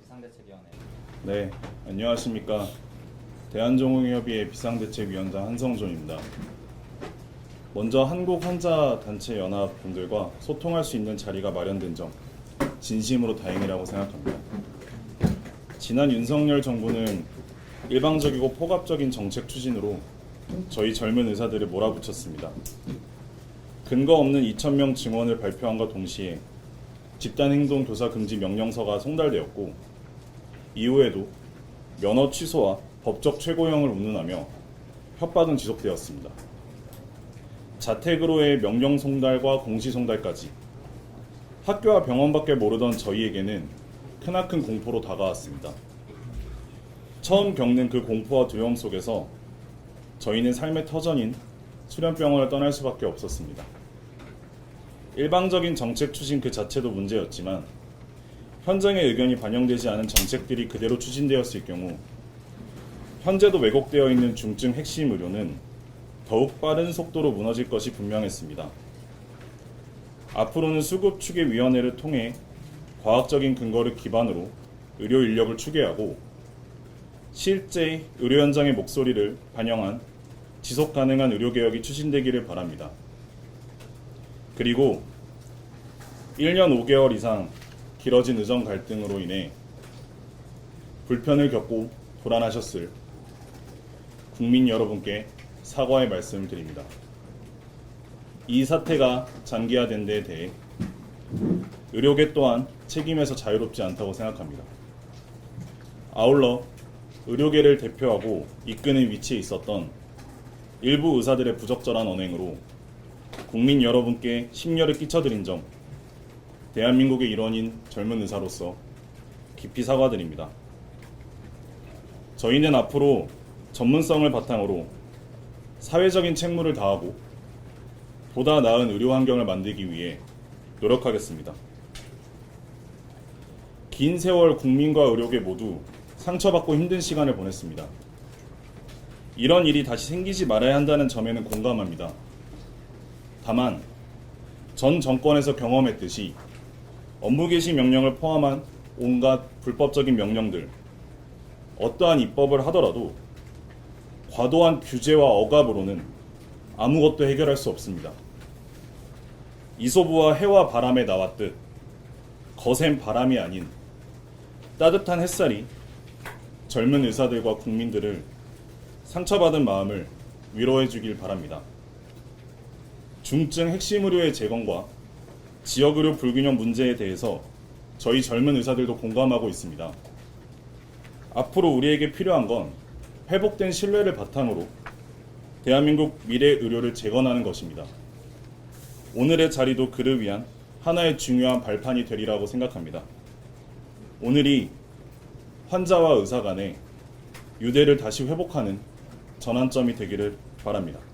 비상대책위원회 네, 안녕하십니까. 대한종응협의회 비상대책위원장 한성존입니다. 먼저 한국 환자 단체 연합 분들과 소통할 수 있는 자리가 마련된 점 진심으로 다행이라고 생각합니다. 지난 윤석열 정부는 일방적이고 포괄적인 정책 추진으로 저희 젊은 의사들을 몰아붙였습니다. 근거 없는 2,000명 증원을 발표함과 동시에 집단행동 교사 금지 명령서가 송달되었고 이후에도 면허 취소와 법적 최고형을 운운하며 협박은 지속되었습니다. 자택으로의 명령 송달과 공시 송달까지 학교와 병원밖에 모르던 저희에게는 크나큰 공포로 다가왔습니다. 처음 겪는 그 공포와 두려움 속에서 저희는 삶의 터전인 수련병원을 떠날 수밖에 없었습니다. 일방적인 정책 추진 그 자체도 문제였지만 현장의 의견이 반영되지 않은 정책들이 그대로 추진되었을 경우 현재도 왜곡되어 있는 중증 핵심 의료는 더욱 빠른 속도로 무너질 것이 분명했습니다. 앞으로는 수급 추계 위원회를 통해 과학적인 근거를 기반으로 의료 인력을 추계하고 실제 의료 현장의 목소리를 반영한 지속 가능한 의료 개혁이 추진되기를 바랍니다. 그리고 1년 5개월 이상 길어진 의정 갈등으로 인해 불편을 겪고 불안하셨을 국민 여러분께 사과의 말씀을 드립니다. 이 사태가 장기화된 데에 대해 의료계 또한 책임에서 자유롭지 않다고 생각합니다. 아울러 의료계를 대표하고 이끄는 위치에 있었던 일부 의사들의 부적절한 언행으로 국민 여러분께 심려를 끼쳐드린 점 대한민국의 일원인 젊은 의사로서 깊이 사과드립니다. 저희는 앞으로 전문성을 바탕으로 사회적인 책무를 다하고 보다 나은 의료 환경을 만들기 위해 노력하겠습니다. 긴 세월 국민과 의료계 모두 상처받고 힘든 시간을 보냈습니다. 이런 일이 다시 생기지 말아야 한다는 점에는 공감합니다. 다만 전 정권에서 경험했듯이 업무 개시 명령을 포함한 온갖 불법적인 명령들, 어떠한 입법을 하더라도 과도한 규제와 억압으로는 아무것도 해결할 수 없습니다. 이소부와 해와 바람에 나왔듯 거센 바람이 아닌 따뜻한 햇살이 젊은 의사들과 국민들을 상처받은 마음을 위로해 주길 바랍니다. 중증 핵심 의료의 재건과 지역 의료 불균형 문제에 대해서 저희 젊은 의사들도 공감하고 있습니다. 앞으로 우리에게 필요한 건 회복된 신뢰를 바탕으로 대한민국 미래 의료를 재건하는 것입니다. 오늘의 자리도 그를 위한 하나의 중요한 발판이 되리라고 생각합니다. 오늘이 환자와 의사 간의 유대를 다시 회복하는 전환점이 되기를 바랍니다.